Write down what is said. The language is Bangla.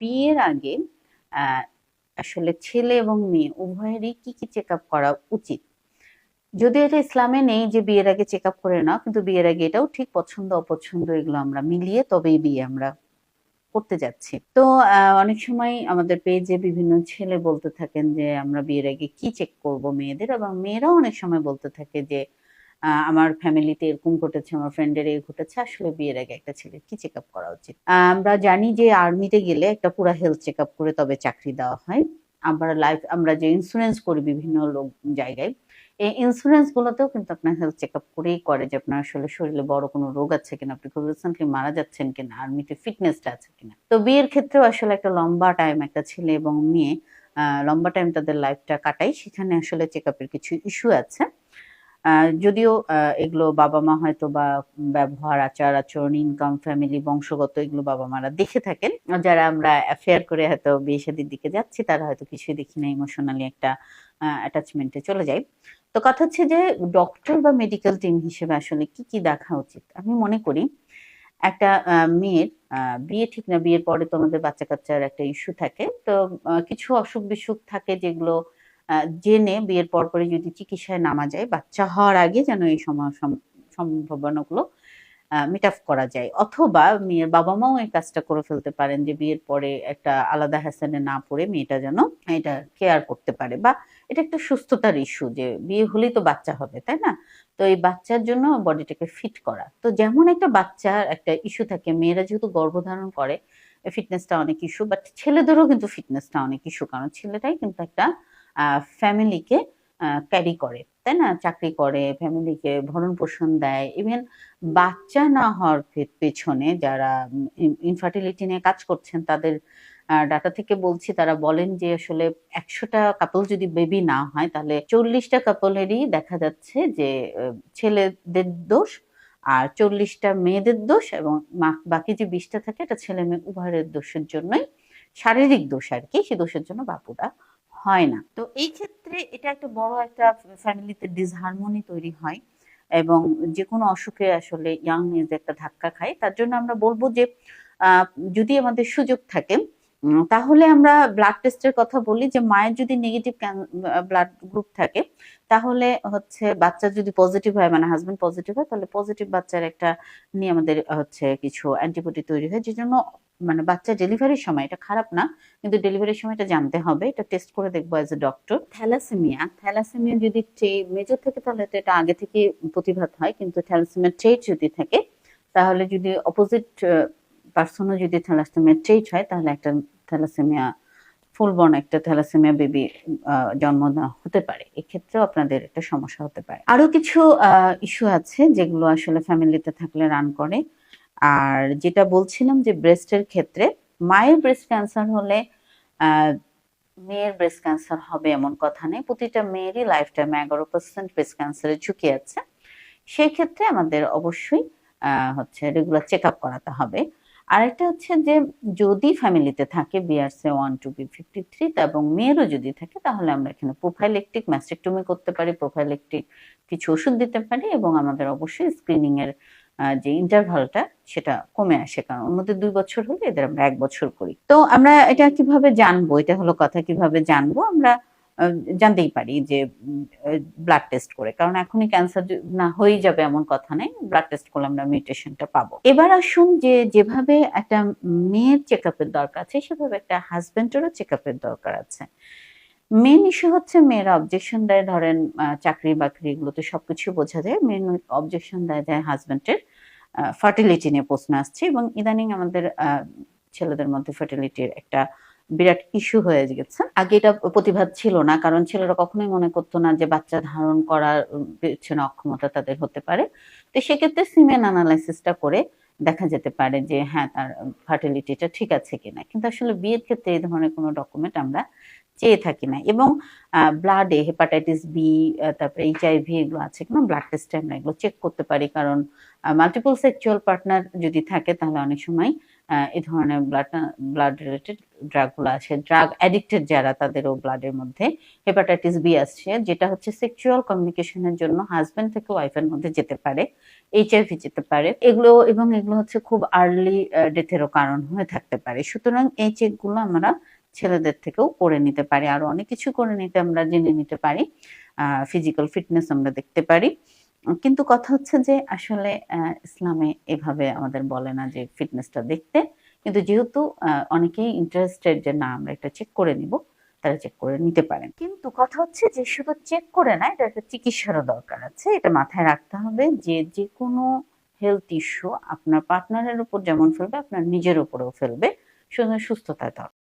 বিয়ের আগে আসলে ছেলে এবং মেয়ে উভয়েরই কি কি চেক করা উচিত? যদিও এটা ইসলামে নেই যে বিয়ের আগে চেক আপ করে নাও, কিন্তু বিয়ের আগে এটাও ঠিক পছন্দ, অপছন্দ, এগুলো আমরা মিলিয়ে তবেই বিয়ে আমরা করতে যাচ্ছি। তো অনেক সময় আমাদের পেজে বিভিন্ন ছেলে বলতে থাকেন যে, আমরা বিয়ের আগে কি চেক করব মেয়েদের? এবং মেয়েরাও অনেক সময় বলতে থাকে যে আমার ফ্যামিলিতে এরকম ঘটেছে, আমার ফ্রেন্ডের এই ঘটেছে, আসলে বিয়ের আগে একটা ছেলের কি চেক করা উচিত? আমরা জানি যে আর্মিতে গেলে একটা পুরো হেলথ চেক করে তবে চাকরি দেওয়া হয়। আমরা লাইফ আমরা যে ইন্স্যুরেন্স করি বিভিন্ন লোক, জায়গায়, এই ইন্স্যুরেন্স গুলোতেও কিন্তু আপনার হেলথ চেক আপ করেই করে যে আপনার আসলে শরীরে বড় কোনো রোগ আছে কিনা, আপনি খুব রিসেন্টলি মারা যাচ্ছেন কিনা আর্মিতে ফিটনেসটা আছে কিনা। তো বিয়ের ক্ষেত্রেও আসলে একটা লম্বা টাইম একটা ছেলে এবং মেয়ে লম্বা টাইম তাদের লাইফটা কাটাই সেখানে আসলে চেক আপের কিছু ইস্যু আছে। যদিও এগুলো বাবা মা হয়তো বা ব্যবহার, আচার আচরণ ইনকাম ফ্যামিলি বংশগত এগুলো বাবা মারা দেখে থাকেন। যারা আমরা অ্যাফেয়ার করে হয়তো বিয়ে শাদীর দিকে যাচ্ছি, তারা হয়তো কিছুই দেখি না ইমোশনালি একটা অ্যাটাচমেন্টে চলে যায়। তো কথা হচ্ছে যে ডক্টর বা মেডিকেল টিম হিসেবে আসলে কি কি দেখা উচিত? আমি মনে করি, একটা মেয়ের বিয়ে ঠিক না, বিয়ের পরে তো আমাদের বাচ্চা কাচ্চার একটা ইস্যু থাকে। তো কিছু অসুখ বিসুখ থাকে যেগুলো জেনে বিয়ের পর পরে যদি চিকিৎসায় নামা যায়, বাচ্চা হওয়ার আগে যেন এই সম- সম্ভাবনাগুলো মিট আপ করা যায়। অথবা মেয়ের বাবা মাও এই কাজটা করে ফেলতে পারেন যে বিয়ের পরে একটা আলাদা হ্যাসেনে না পড়ে মেয়েটা যেন এটা কেয়ার করতে পারে। বা এটা একটা সুস্থতার ইস্যু যে বিয়ে হলেই তো বাচ্চা হবে, তাই না? তো এই বাচ্চার জন্য বডিটাকে ফিট করা। তো যেমন একটা বাচ্চার একটা ইস্যু থাকে, মেয়েরা যেহেতু গর্ভধারণ করে ফিটনেসটা অনেক ইস্যু বাট ছেলেদেরও কিন্তু ফিটনেসটা অনেক ইস্যু কারণ ছেলেটাই কিন্তু একটা ফ্যামিলিকে ক্যারি করে, তাই না? চাকরি করে ফ্যামিলিকে ভরণ পোষণ দেয়। ইভেন বাচ্চা না হওয়ার পেছনে যারা ইনফার্টিলিটি নিয়ে কাজ করছেন, তাদের ডাটা থেকে বলছি, তারা বলেন যে আসলে একশোটা কাপল যদি বেবি না হয়, তাহলে চল্লিশটা কাপলেরই দেখা যাচ্ছে যে ছেলেদের দোষ আর চল্লিশটা মেয়েদের দোষ এবং বাকি যে বিশটা থাকে, এটা ছেলে মেয়ে উভয়ের দোষের জন্যই শারীরিক দোষ আর কি, সে দোষের জন্য বাপুরা হয় না। তো এই ক্ষেত্রে এটা একটা বড় একটা ফ্যামিলিতে ডিসহারমোনি তৈরি হয় এবং যে কোনো অসুখে আসলে ইয়াং এজ একটা ধাক্কা খায়। তার জন্য আমরা বলব যে যদি আমাদের সুযোগ থাকে তাহলে আমরা ব্লাড টেস্টের কথা বলি যে মায়ের যদি নেগেটিভ ব্লাড গ্রুপ থাকে, তাহলে হচ্ছে বাচ্চা যদি পজিটিভ হয় মানে হাজবেন্ড পজিটিভ হয়, তাহলে পজিটিভ বাচ্চার একটা নিয়ে আমাদের হচ্ছে কিছু অ্যান্টিবডি তৈরি হয়, যে জন্য মানে বাচ্চা ডেলিভারির সময়, এটা খারাপ না, কিন্তু ডেলিভারির সময় এটা জানতে হবে, এটা টেস্ট করে দেখব as a doctor thalassemia thalassemia যদি মেজর থাকে, তাহলে তো এটা আগে থেকে প্রতিভাত হয়, কিন্তু থ্যালাসেমিয়া ট্রেট যদি থাকে, তাহলে যদি অপোজিট পার্সনও যদি থ্যালাসেমিয়া ট্রেট হয়, তাহলে একটা থ্যালাসেমিয়া ফুলবর্ন একটা থ্যালাসেমিয়া বেবি জন্ম দেওয়া হতে পারে। এক্ষেত্রেও আপনাদের একটা সমস্যা হতে পারে। আরও কিছু ইস্যু আছে যেগুলো আসলে ফ্যামিলিতে থাকলে রান করে। আর যেটা বলছিলাম যে ব্রেস্টের ক্ষেত্রে, মায়ের ব্রেস্ট ক্যান্সার হলে মেয়ের ব্রেস্ট ক্যান্সার হবে এমন কথা নেই। প্রতিটা মেয়েরই লাইফ টাইমে এগারো পার্সেন্ট ব্রেস্ট ক্যান্সারের ঝুঁকি আছে। সেই ক্ষেত্রে আমাদের অবশ্যই হচ্ছে রেগুলার চেক আপ করাতে হবে। আরেকটা হচ্ছে যে, যদি ফ্যামিলিতে থাকে BRC one two B fifty three এবং মেয়েরও যদি থাকে, তাহলে আমরা এখানে প্রোফাইলেকটিক ম্যাস্টেকটমি করতে পারি প্রোফাইলেকটিক কিছু ওষুধ দিতে পারি এবং আমাদের অবশ্যই স্ক্রিনিং এর যে ইন্টারভালটা সেটা কমে আসে। কারণ অন্যদের দুই বছর হলে এদের আমরা এক বছর করি। তো আমরা এটা কীভাবে জানব? এটা হলো কথা, কীভাবে জানব? আমরা জানতেই পারি যে ব্লাড টেস্ট করে। কারণ এখনই ক্যান্সার না হয়ে যাবে এমন কথা নেই। ব্লাড টেস্ট করলে আমরা মিউটেশনটা পাবো। এবার আসুন যে, যেভাবে একটা মেয়ের চেক আপের দরকার আছে, সেভাবে একটা হাজবেন্ডেরও চেক দরকার আছে। মেন ইস্যু হচ্ছে মেয়েরা অবজেকশন দেয়, ধরেন চাকরি বাকরি এগুলোতে সবকিছু বোঝা যায়। মেন অবজেকশন দেয় দেয় হাজবেন্ডের ফার্টিলিটি নিয়ে প্রশ্ন আসছে এবং ইদানিং আমাদের ছেলেদের মধ্যে ফার্টিলিটির একটা বিরাট ইস্যু হয়ে গেছে। আগে এটা প্রতিবাদ ছিল না, কারণ ছেলেরা কখনোই মনে করতো না যে বাচ্চা ধারণ করার পেছনে অক্ষমতা তাদের হতে পারে। তো সেক্ষেত্রে সিমেন অ্যানালাইসিসটা করে দেখা যেতে পারে যে হ্যাঁ তার ফার্টিলিটিটা ঠিক আছে কিনা। কিন্তু আসলে বিয়ের ক্ষেত্রে এই ধরনের কোনো ডকুমেন্ট আমরা চেয়ে থাকি না। এবং ব্লাডে হেপাটাইটিস বি তারপরে এইচআইভি এগুলো আছে কিনা ব্লাড টেস্টে আমরা এগুলো চেক করতে পারি। কারণ মাল্টিপল সেক্সুয়াল পার্টনার যদি থাকে তাহলে অনেক সময় এই ধরনের ব্লাড ব্লাড রিলেটেড ড্রাগগুলো আছে। ড্রাগ অ্যাডিক্টেড যারা তাদেরও ব্লাডের মধ্যে হেপাটাইটিস বি আসছে, যেটা হচ্ছে সেক্সুয়াল কমিউনিকেশনের জন্য হাজব্যান্ড থেকে ওয়াইফের মধ্যে যেতে পারে এইচআইভি যেতে পারে। এগুলো এবং এগুলো হচ্ছে খুব আর্লি ডেথেরও কারণ হয়ে থাকতে পারে। সুতরাং এই চেকগুলো আমরা ছেলেদের থেকেও করে নিতে পারি। আর অনেক কিছু করে নিতে আমরা জেনে নিতে পারি। ফিজিক্যাল ফিটনেস আমরা দেখতে পারি। কিন্তু কথা হচ্ছে যে আসলে ইসলামে এভাবে আমাদের বলে না যে ফিটনেসটা দেখতে। কিন্তু যেহেতু অনেকেই ইন্টারেস্টেড যে না, আমরা এটা চেক করে নিব, তারা চেক করে নিতে পারেন। কিন্তু কথা হচ্ছে যে শুধু চেক করে না, এটা একটা চিকিৎসারও দরকার আছে। এটা মাথায় রাখতে হবে যে যে কোনো হেলথ ইস্যু আপনার পার্টনারের উপর যেমন ফেলবে, আপনার নিজের উপরেও ফেলবে। সুতরাং সুস্থতায় দরকার।